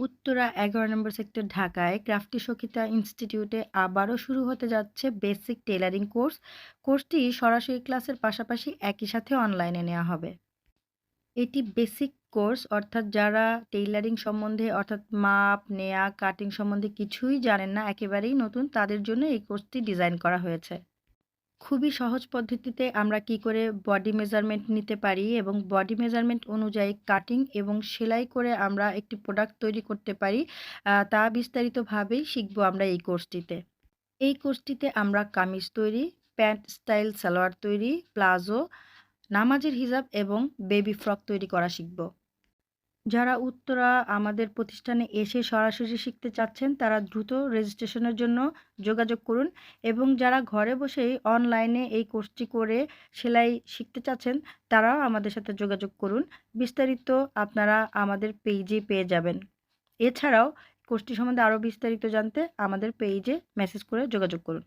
উত্তরা ১১ নম্বর সেক্টর ঢাকায় ক্রাফটি সখিতা ইনস্টিটিউটে আবারও শুরু হতে যাচ্ছে বেসিক টেলারিং কোর্স। কোর্সটি সরাসরি ক্লাসের পাশাপাশি একই সাথে অনলাইনে নেওয়া হবে। এটি বেসিক কোর্স, অর্থাৎ যারা টেইলারিং সম্বন্ধে, অর্থাৎ মাপ, নেয়া, কাটিং সম্বন্ধে কিছুই জানেন না, একেবারেই নতুন, তাদের জন্য এই কোর্সটি ডিজাইন করা হয়েছে। খুবই সহজ পদ্ধতিতে আমরা কি করে বডি মেজারমেন্ট নিতে পারি এবং বডি মেজারমেন্ট অনুযায়ী কাটিং এবং সেলাই করে আমরা একটি প্রোডাক্ট তৈরি করতে পারি তা বিস্তারিতভাবেই শিখব আমরা এই কোর্সটিতে এই কোর্সটিতে আমরা কামিজ তৈরি প্যান্ট স্টাইল সালোয়ার তৈরি, প্লাজো, নামাজের হিজাব এবং বেবি ফ্রক তৈরি করা শিখব। যারা উত্তরা আমাদের প্রতিষ্ঠানে এসে সরাসরি শিখতে চাচ্ছেন, তারা দ্রুত রেজিস্ট্রেশনের জন্য যোগাযোগ করুন এবং যারা ঘরে বসেই অনলাইনে এই কোর্সটি করে সেলাই শিখতে চাচ্ছেন, তারাও আমাদের সাথে যোগাযোগ করুন। বিস্তারিত আপনারা আমাদের পেজে পেয়ে যাবেন। এছাড়াও কোর্সটি সম্বন্ধে আরও বিস্তারিত জানতে আমাদের পেজে মেসেজ করে যোগাযোগ করুন।